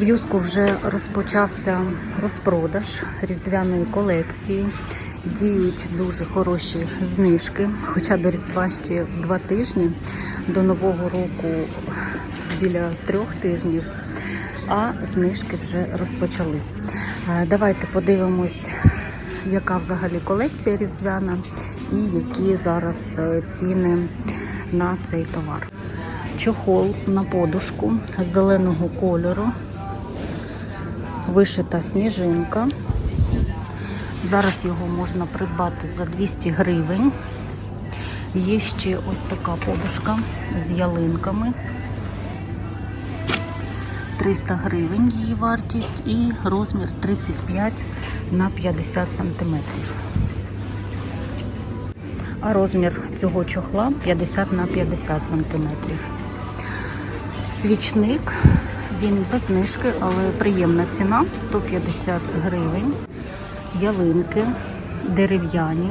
В Юску вже розпочався розпродаж різдвяної колекції. Діють дуже хороші знижки, хоча до Різдва ще два тижні, до Нового року біля трьох тижнів, а знижки вже розпочались. Е, Давайте подивимось, яка взагалі колекція різдвяна і які зараз е, ціни на цей товар. Чохол на подушку зеленого кольору, вишита сніжинка. Зараз його можна придбати за 200 гривень. Є ще ось така подушка з ялинками. 300 гривень її вартість і розмір 35 на 50 сантиметрів. А розмір цього чохла 50 на 50 сантиметрів. Свічник, він без знижки, але приємна ціна 150 гривень. Ялинки дерев'яні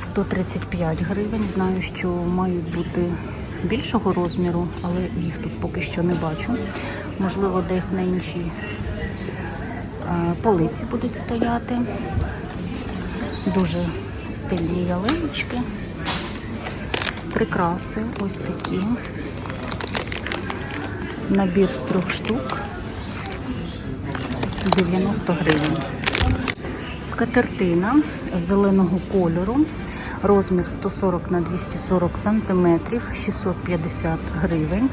135 гривень. Знаю, що мають бути більшого розміру, але їх тут поки що не бачу. Можливо, десь на іншій е, полиці будуть стояти. Дуже стильні ялиночки. Прикраси ось такі. Набір з трьох штук. 90 гривень. Скатертина зеленого кольору. Розмір 140 на 240 сантиметрів, 650 гривень.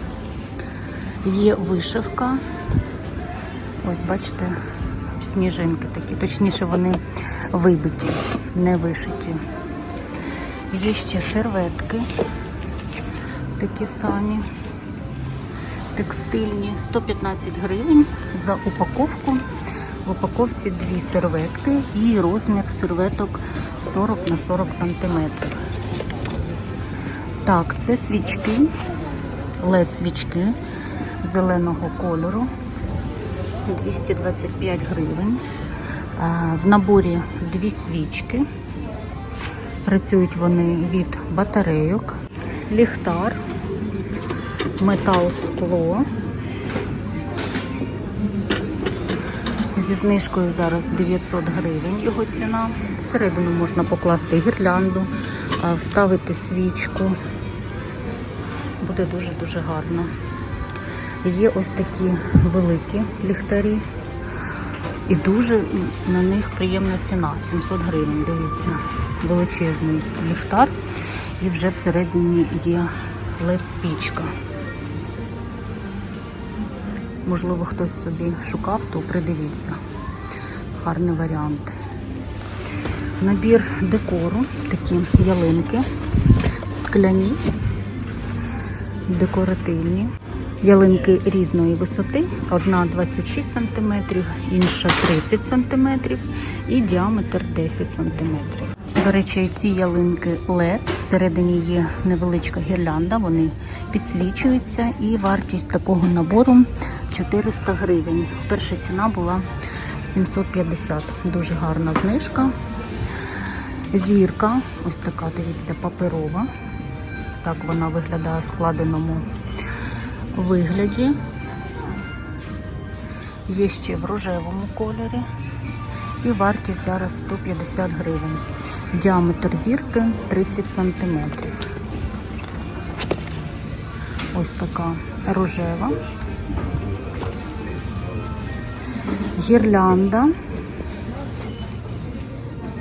Є вишивка. Ось бачите, сніжинки такі, точніше вони вибиті, не вишиті. Є ще серветки такі самі, текстильні, 115 гривень за упаковку. В упаковці дві серветки і розмір серветок 40 на 40 сантиметрів. Так, це свічки, led свічки зеленого кольору. 225 гривень. В наборі дві свічки. Працюють вони від батарейок, ліхтар, метал скло. Зі знижкою зараз 900 гривень його ціна. Всередину можна покласти гірлянду, вставити свічку. Буде дуже-дуже гарно. Є ось такі великі ліхтарі. І дуже на них приємна ціна 700 гривень. Дивіться, величезний ліхтар. І вже всередині є LED-свічка. Можливо, хтось собі шукав, то придивіться. Гарний варіант. Набір декору, такі ялинки, скляні, декоративні. Ялинки різної висоти. Одна 26 см, інша 30 см і діаметр 10 см. До речі, ці ялинки LED, всередині є невеличка гірлянда, вони підсвічуються і вартість такого набору 400 гривень. Перша ціна була 750. Дуже гарна знижка. Зірка, ось така, дивіться, паперова. Так вона виглядає в складеному вигляді. Є ще в рожевому кольорі. І вартість зараз 150 гривень. Діаметр зірки 30 сантиметрів. Ось така рожева. Гірлянда.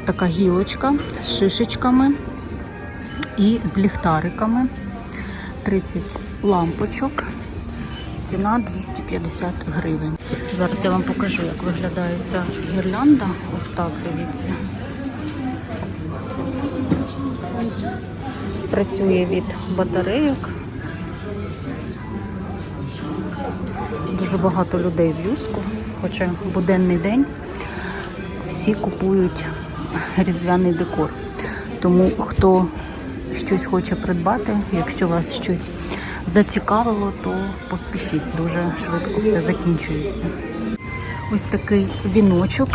Така гілочка з шишечками і з ліхтариками. 30 лампочок. Ціна 250 гривень. Зараз я вам покажу, як виглядає ця гірлянда. Ось так, дивіться. Працює від батарейок. Дуже багато людей в Юску, хоча буденний день всі купують різдвяний декор. Тому хто щось хоче придбати, якщо вас щось зацікавило, то поспішіть. Дуже швидко все закінчується. Ось такий віночок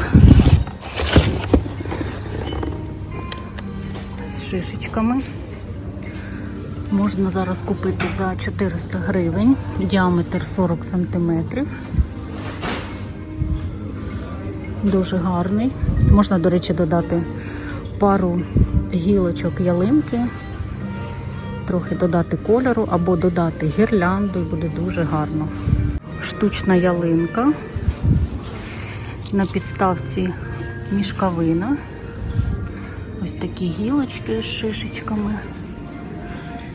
з шишечками. Можна зараз купити за 400 гривень, діаметр 40 сантиметрів. Дуже гарний. Можна, до речі, додати пару гілочок ялинки, трохи додати кольору або додати гірлянду і буде дуже гарно. Штучна ялинка. На підставці мішкавина. Ось такі гілочки з шишечками.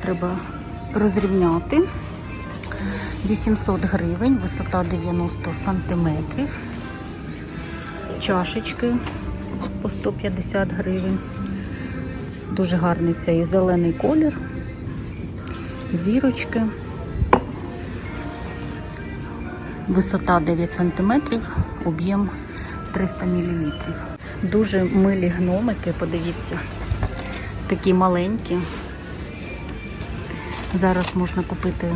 Треба розрівняти. 800 гривень, висота 90 сантиметрів. Чашечки по 150 гривень. Дуже гарний цей зелений колір. Зірочки. Висота 9 см, об'єм 300 мл. Дуже милі гномики, подивіться, такі маленькі. Зараз можна купити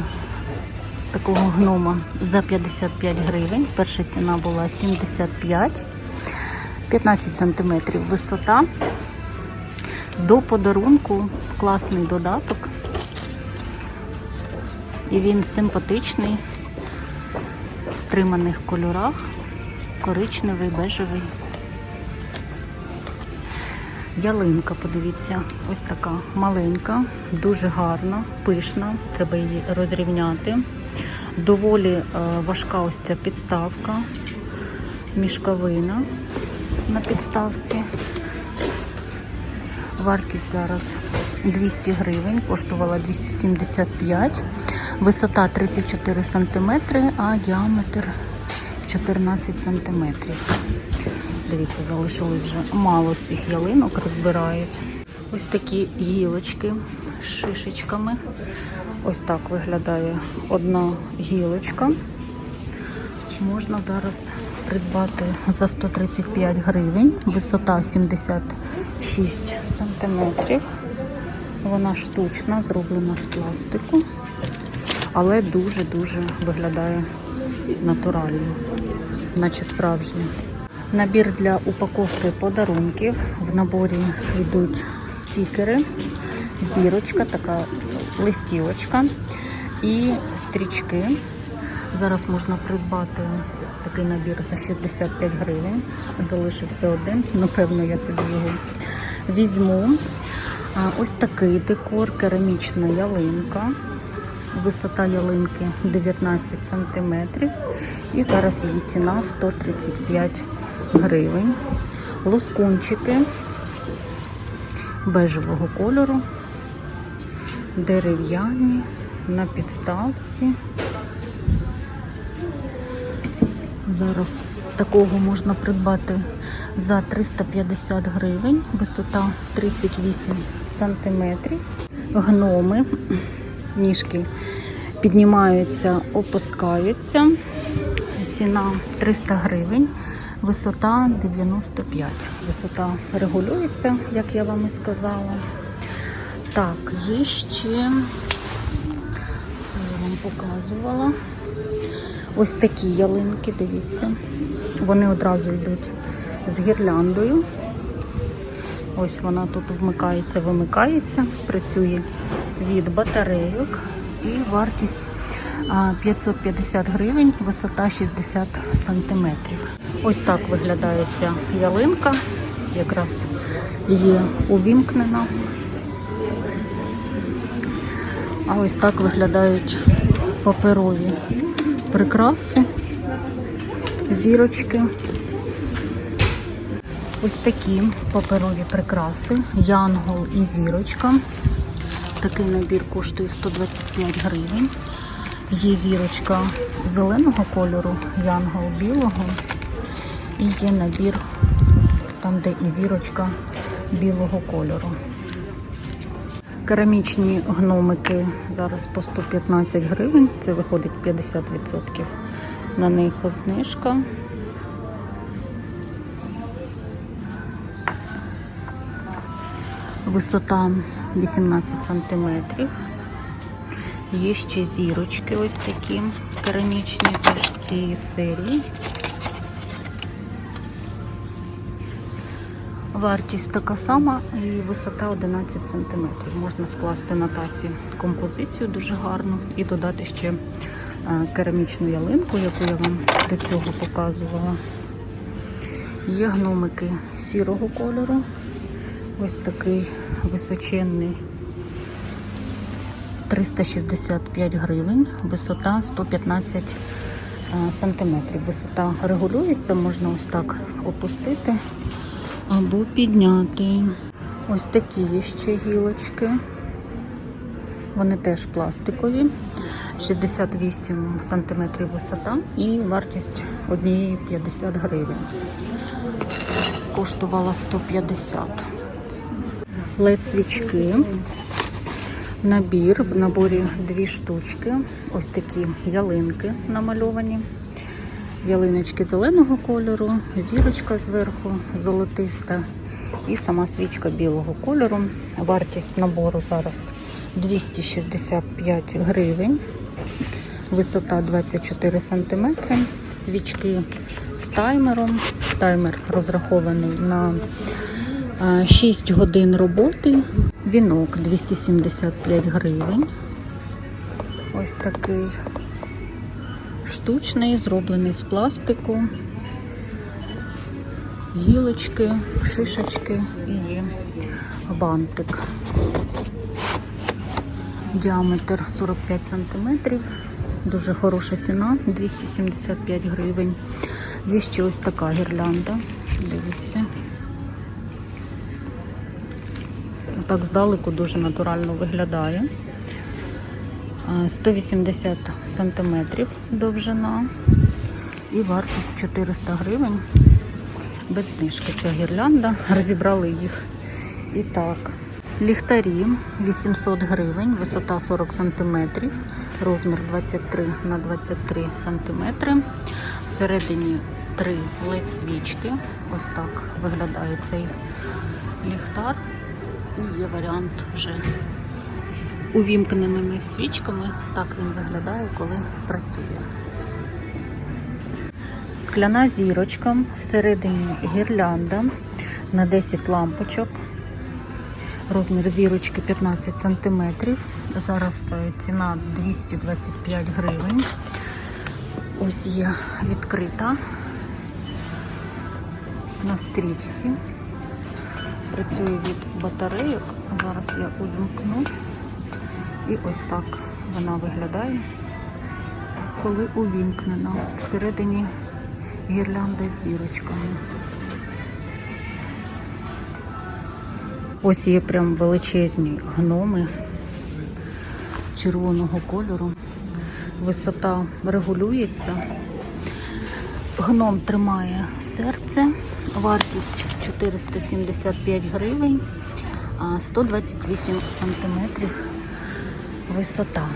такого гнома за 55 гривень. Перша ціна була 75, 15 см висота. До подарунку класний додаток. І він симпатичний, в стриманих кольорах, коричневий, бежевий. Ялинка, подивіться, ось така маленька, дуже гарна, пишна, треба її розрівняти. Доволі е, важка ось ця підставка, мішковина на підставці. Вартість зараз 200 гривень, коштувала 275, висота 34 см, а діаметр 14 см. Дивіться, залишилось вже мало цих ялинок, розбирають. Ось такі гілочки з шишечками. Ось так виглядає одна гілочка. Можна зараз придбати за 135 гривень, висота 76 сантиметрів. Вона штучна, зроблена з пластику, але дуже-дуже виглядає натурально, наче справжня. Набір для упаковки подарунків. В наборі йдуть стікери, зірочка, така листівочка і стрічки. Зараз можна придбати такий набір за 65 гривень. Залишився один. Напевно, я собі його візьму. Ось такий декор, керамічна ялинка. Висота ялинки 19 см. І зараз її ціна 135 гривень. Лоскунчики бежевого кольору, дерев'яні на підставці. Зараз такого можна придбати за 350 гривень, висота 38 сантиметрів. Гноми, ніжки піднімаються, опускаються. Ціна 300 гривень, висота 95. Висота регулюється, як я вам і сказала. Так, є ще, це я вам показувала. Ось такі ялинки, дивіться. Вони одразу йдуть з гірляндою. Ось вона тут вмикається, вимикається, працює від батарейок і вартість 550 гривень, висота 60 сантиметрів. Ось так виглядає ця ялинка, якраз її увімкнена. А ось так виглядають паперові прикраси, зірочки. Ось такі паперові прикраси, янгол і зірочка. Такий набір коштує 125 гривень. Є зірочка зеленого кольору, янгол білого. І є набір, там де і зірочка білого кольору. Керамічні гномики зараз по 115 гривень, це виходить 50%. На них знижка. Висота 18 сантиметрів. Є ще зірочки ось такі керамічні, теж з цієї серії. Вартість така сама і висота 11 см. Можна скласти на таці композицію дуже гарну і додати ще е, керамічну ялинку, яку я вам до цього показувала. Є гномики сірого кольору. Ось такий височенний 365 гривень, висота 115 е, сантиметрів. Висота регулюється, можна ось так опустити або підняти. Ось такі ще гілочки. Вони теж пластикові. 68 сантиметрів висота і вартість однієї 50 гривень. Коштувала 150. Лед свічки. Набір. В наборі дві штучки. Ось такі ялинки намальовані. Ялиночки зеленого кольору, зірочка зверху золотиста і сама свічка білого кольору. Вартість набору зараз 265 гривень. Висота 24 см. Свічки з таймером. Таймер розрахований на е, 6 годин роботи. Вінок 275 гривень. Ось такий штучний, зроблений з пластику, гілочки, шишечки і бантик. Діаметр 45 см. Дуже хороша ціна, 275 гривень. Є ще ось така гірлянда. Дивіться. Так здалеку дуже натурально виглядає. 180 сантиметрів довжина і вартість 400 гривень. Без знижки ця гірлянда. Розібрали їх і так. Ліхтарі 800 гривень, висота 40 сантиметрів, розмір 23 на 23 сантиметри. Всередині три led свічки. Ось так виглядає цей ліхтар. І є варіант вже з увімкненими свічками. Так він виглядає, коли працює. Скляна зірочка, всередині гірлянда на 10 лампочок. Розмір зірочки 15 см. Зараз е, ціна 225 гривень. Ось є відкрита на стрічці. Працює від батарейок. Зараз я увімкну. І ось так вона виглядає, коли увімкнена. Всередині гірлянда з зірочками. Ось є прям величезні гноми червоного кольору. Висота регулюється. Гном тримає серце. Вартість 475 гривень, 128 сантиметрів висота.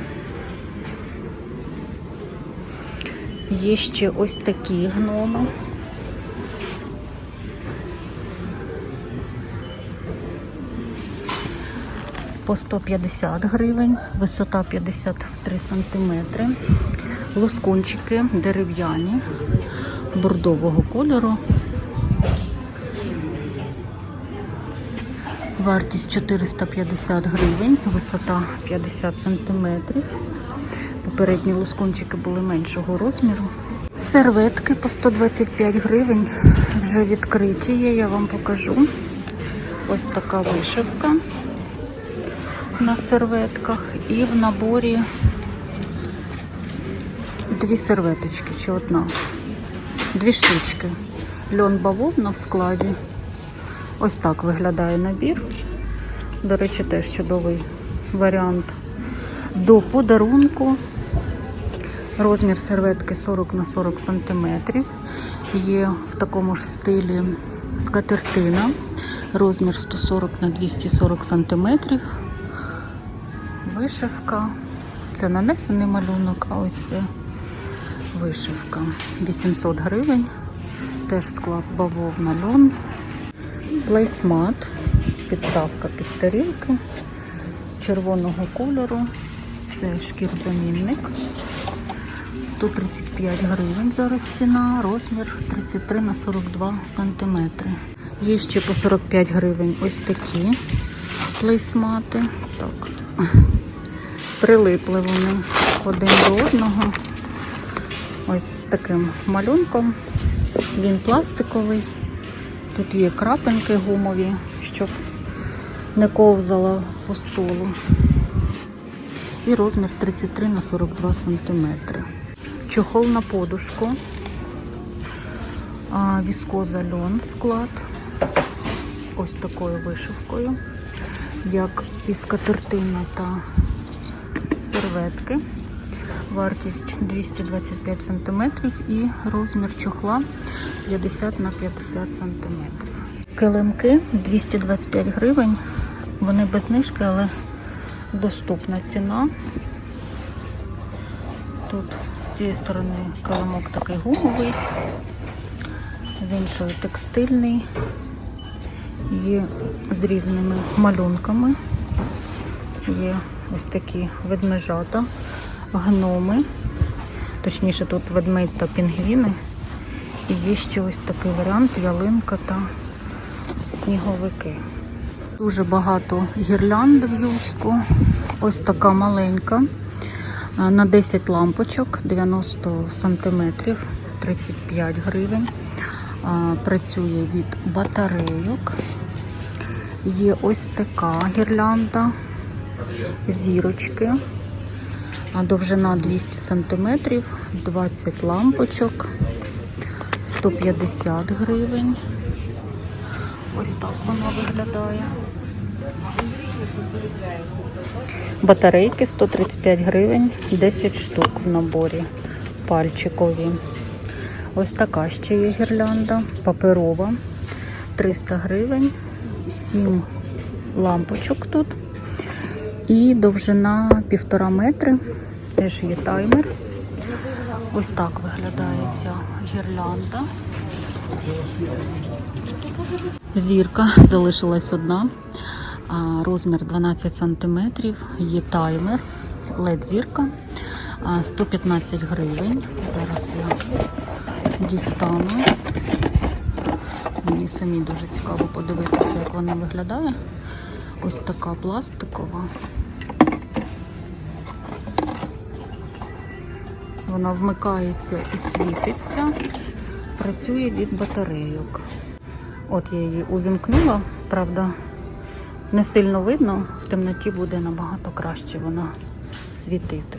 Є ще ось такі гноми. По 150 гривень, висота 53 сантиметри. Лоскунчики дерев'яні, бордового кольору. Вартість 450 гривень, висота 50 сантиметрів. Попередні лоскунчики були меншого розміру. Серветки по 125 гривень вже відкриті є, я вам покажу. Ось така вишивка на серветках. І в наборі дві серветочки чи одна. Дві штучки. Льон бавовна в складі. Ось так виглядає набір. До речі, теж чудовий варіант до подарунку. Розмір серветки 40 на 40 см. Є в такому ж стилі скатертина. Розмір 140 на 240 см. Вишивка. Це нанесений малюнок, а ось це вишивка. 800 гривень. Теж склад бавовна льон. Плейсмат, підставка під тарілки червоного кольору. Це шкірзамінник. 135 гривень зараз ціна, розмір 33 на 42 сантиметри. Є ще по 45 гривень ось такі плейсмати. Так. Прилипли вони один до одного. Ось з таким малюнком. Він пластиковий. Тут є крапинки гумові, щоб не ковзала по столу. І розмір 33 на 42 сантиметри. Чохол на подушку. Віскоза льон склад з ось такою вишивкою, як і скатертина та серветки. Вартість 225 см і розмір чохла 50 на 50 см. Килимки 225 гривень. Вони без знижки, але доступна ціна. Тут з цієї сторони килимок такий гумовий, з іншої текстильний, є з різними малюнками. Є ось такі ведмежата, гноми. Точніше, тут ведмедь та пінгвіни. І є ще ось такий варіант ялинка та сніговики. Дуже багато гірлянд в юшку. Ось така маленька. На 10 лампочок, 90 сантиметрів, 35 гривень. Працює від батарейок. Є ось така гірлянда, зірочки. Довжина 200 сантиметрів, 20 лампочок, 150 гривень. Ось так вона виглядає. Батарейки 135 гривень, 10 штук в наборі пальчикові. Ось така ще є гірлянда, паперова, 300 гривень, 7 лампочок тут. І довжина півтора метри. Теж є таймер. Ось так виглядає ця гірлянда. Зірка залишилась одна. Розмір 12 см. Є таймер. led зірка. 115 гривень. Зараз я дістану. Мені самі дуже цікаво подивитися, як вона виглядає. Ось така пластикова. Вона вмикається і світиться. Працює від батарейок. От я її увімкнула, правда, не сильно видно, в темноті буде набагато краще вона світити.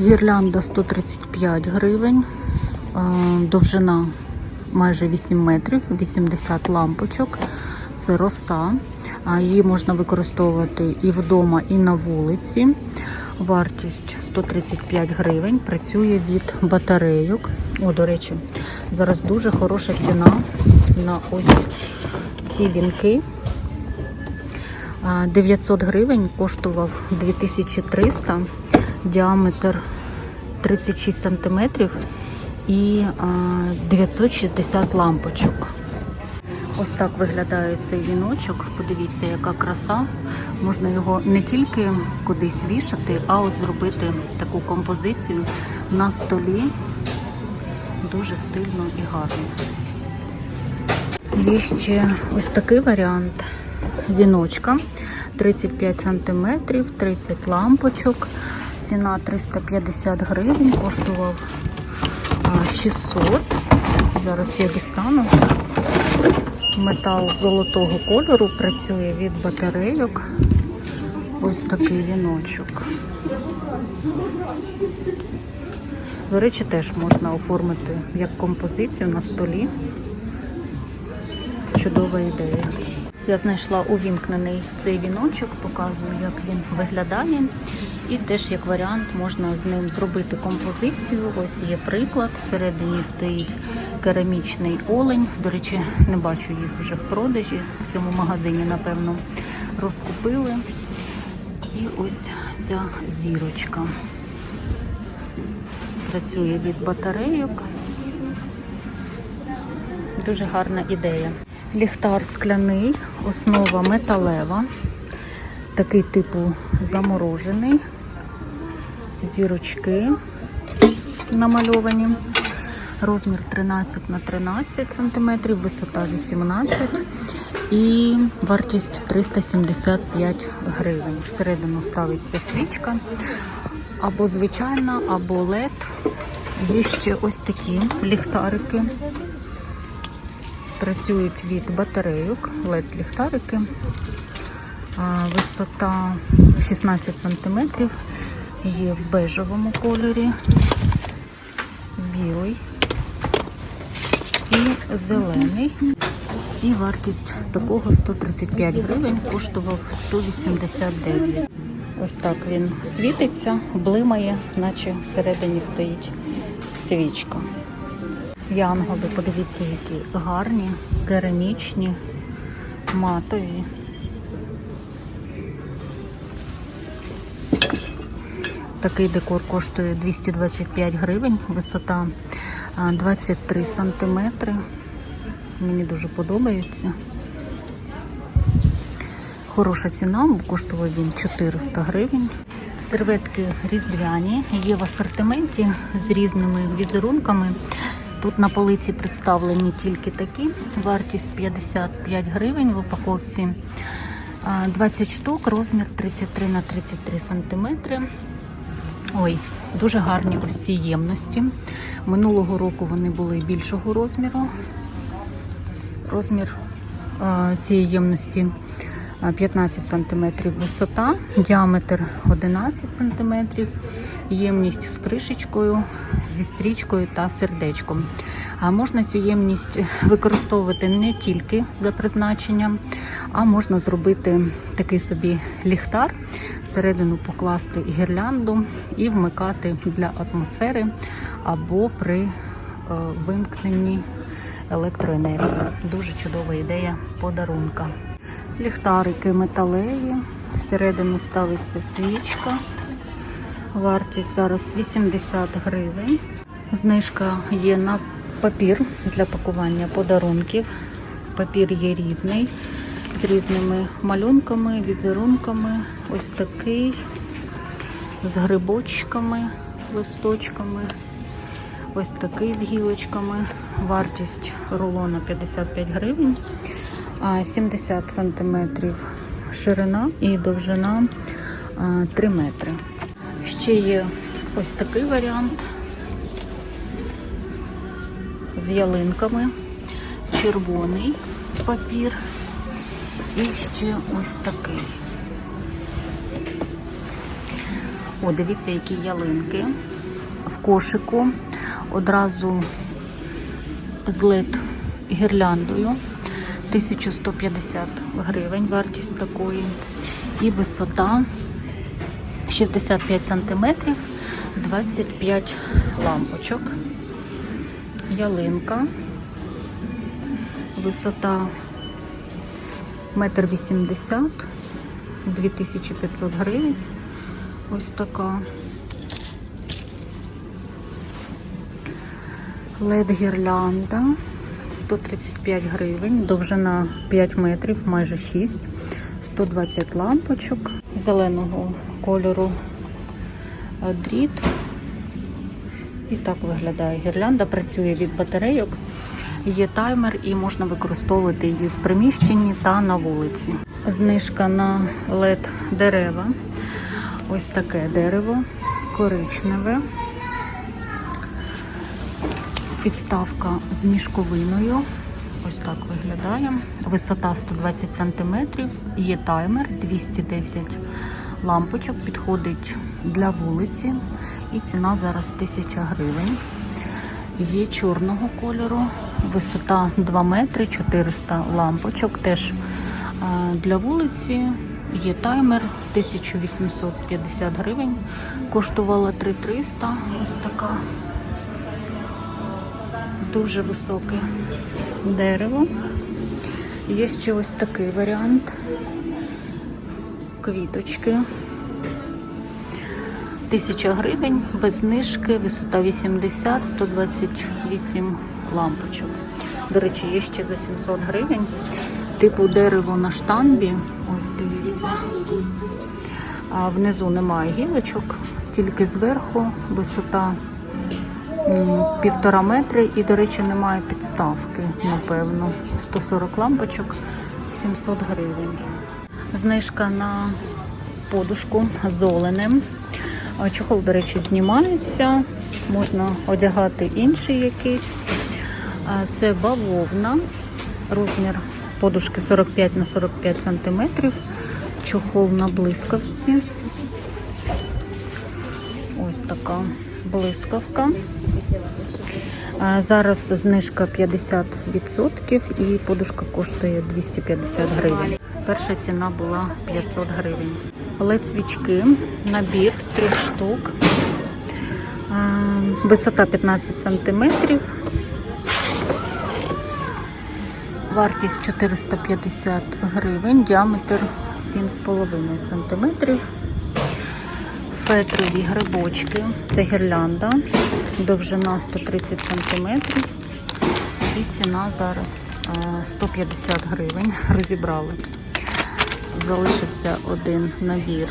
Гірлянда 135 гривень, довжина майже 8 метрів, 80 лампочок. Це роса. Її можна використовувати і вдома, і на вулиці. Вартість 135 гривень. Працює від батарейок. О, до речі, зараз дуже хороша ціна на ось ці вінки. 900 гривень коштував 2300, діаметр 36 сантиметрів і 960 лампочок. Ось так виглядає цей віночок. Подивіться, яка краса. Можна його не тільки кудись вішати, а ось зробити таку композицію на столі. Дуже стильно і гарно. Є ще ось такий варіант віночка. 35 см, 30 лампочок. Ціна 350 гривень, коштував а, 600. Зараз я дістану. Метал золотого кольору працює від батарейок. Ось такий віночок. До речі, теж можна оформити як композицію на столі. Чудова ідея. Я знайшла увімкнений цей віночок, показую, як він виглядає. І теж як варіант можна з ним зробити композицію. Ось є приклад. Всередині стоїть керамічний олень. До речі, не бачу їх вже в продажі. В цьому магазині, напевно, розкупили. І ось ця зірочка. Працює від батарейок. Дуже гарна ідея. Ліхтар скляний, основа металева, такий типу заморожений, зірочки намальовані. Розмір 13 на 13 см, висота 18 і вартість 375 гривень. Всередину ставиться свічка або звичайна, або LED. Є ще ось такі ліхтарики. Працюють від батарейок, LED-ліхтарики. Висота 16 см. Є в бежевому кольорі, білий і зелений. І вартість такого 135 гривень коштував 189. Ось так він світиться, блимає, наче всередині стоїть свічка. Янголи, подивіться, які гарні, керамічні, матові. Такий декор коштує 225 гривень, висота 23 сантиметри. Мені дуже подобається. Хороша ціна, коштував він 400 гривень. Серветки різдвяні є в асортименті з різними візерунками. Тут на полиці представлені тільки такі. Вартість 55 гривень в упаковці. 20 штук, розмір 33 на 33 сантиметри. Ой, дуже гарні ось ці ємності. Минулого року вони були більшого розміру. Розмір е, цієї ємності е, 15 см висота, діаметр 11 см, ємність з кришечкою, зі стрічкою та сердечком. А можна цю ємність використовувати не тільки за призначенням, а можна зробити такий собі ліхтар, всередину покласти гірлянду і вмикати для атмосфери або при е, вимкненні електроенергії. Дуже чудова ідея подарунка. Ліхтарики металеві, всередину ставиться свічка. Вартість зараз 80 гривень. Знижка є на папір для пакування подарунків. Папір є різний, з різними малюнками, візерунками. Ось такий, з грибочками, листочками. Ось такий з гілочками. Вартість рулона 55 гривень, 70 сантиметрів ширина і довжина 3 метри. Ще ось такий варіант з ялинками, червоний папір і ще ось такий. О, дивіться, які ялинки в кошику. Одразу з LED гірляндою. 1150 гривень вартість такої. І висота 65 сантиметрів, 25 лампочок. Ялинка. Висота 1,80 м, 2500 гривень. Ось така. LED гірлянда 135 гривень, довжина 5 метрів, майже 6, 120 лампочок зеленого кольору дріт. І так виглядає гірлянда, працює від батарейок. Є таймер і можна використовувати її в приміщенні та на вулиці. Знижка на LED дерева. Ось таке дерево, коричневе. Підставка з мішковиною. Ось так виглядає. Висота 120 см. Є таймер 210 лампочок. Підходить для вулиці. І ціна зараз 1000 гривень. Є чорного кольору. Висота 2 метри, 400 лампочок. Теж для вулиці. Є таймер 1850 гривень. Коштувала 3300. Ось така дуже високе дерево. Є ще ось такий варіант. Квіточки. Тисяча гривень, без знижки, висота 80, 128 лампочок. До речі, є ще за 700 гривень. Типу дерево на штамбі. Ось дивіться. А внизу немає гілочок, тільки зверху висота півтора метри і, до речі, немає підставки, напевно. 140 лампочок, 700 гривень. Знижка на подушку з оленем. Чохол, до речі, знімається. Можна одягати інший якийсь. Це бавовна. Розмір подушки 45 на 45 сантиметрів. Чохол на блискавці. Ось така блискавка. Зараз знижка 50% і подушка коштує 250 гривень. Перша ціна була 500 гривень. led свічки, набір з трьох штук. Висота 15 сантиметрів. Вартість 450 гривень, діаметр 7,5 сантиметрів. Фетрові грибочки. Це гірлянда, довжина 130 см. І ціна зараз е, 150 гривень. Розібрали. Залишився один набір.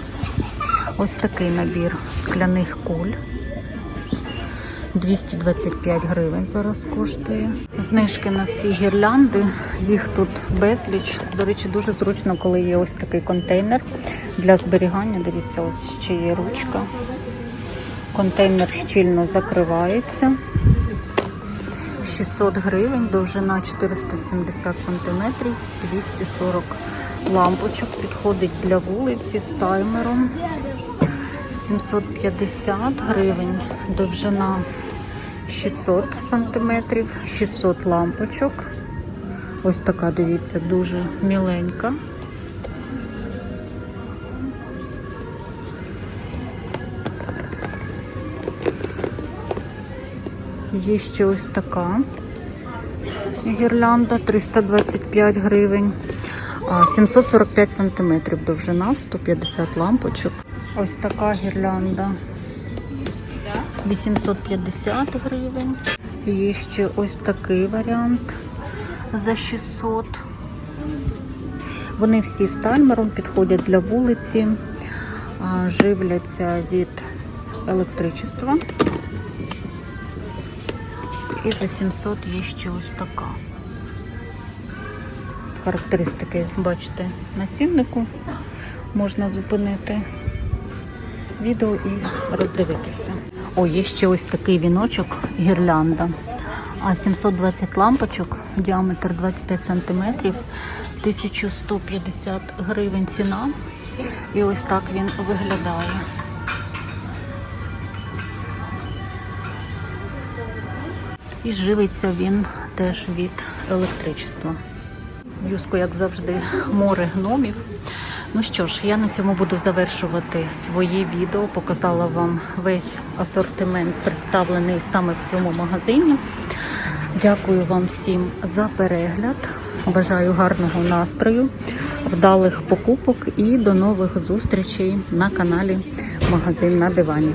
Ось такий набір скляних куль. 225 гривень зараз коштує. Знижки на всі гірлянди, їх тут безліч. До речі, дуже зручно, коли є ось такий контейнер для зберігання. Дивіться, ось ще є ручка. Контейнер щільно закривається. 600 гривень, довжина 470 сантиметрів, 240 лампочок. Підходить для вулиці з таймером. 750 гривень, довжина 600 сантиметрів, 600 лампочок. Ось така, дивіться, дуже міленька. Є ще ось така гірлянда 325 гривень. А, 745 сантиметрів довжина, 150 лампочок. Ось така гірлянда 850 гривень. Є ще ось такий варіант за 600. Вони всі з таймером підходять для вулиці, живляться від електричества. І за 700 є ще ось така. Характеристики, бачите, на ціннику можна зупинити відео і роздивитися. О, є ще ось такий віночок гірлянда. А 720 лампочок, діаметр 25 см, 1150 гривень ціна. І ось так він виглядає. І живиться він теж від електричества. Юско, як завжди, море гномів. Ну що ж, я на цьому буду завершувати своє відео. Показала вам весь асортимент, представлений саме в цьому магазині. Дякую вам всім за перегляд. Бажаю гарного настрою, вдалих покупок і до нових зустрічей на каналі Магазин на дивані.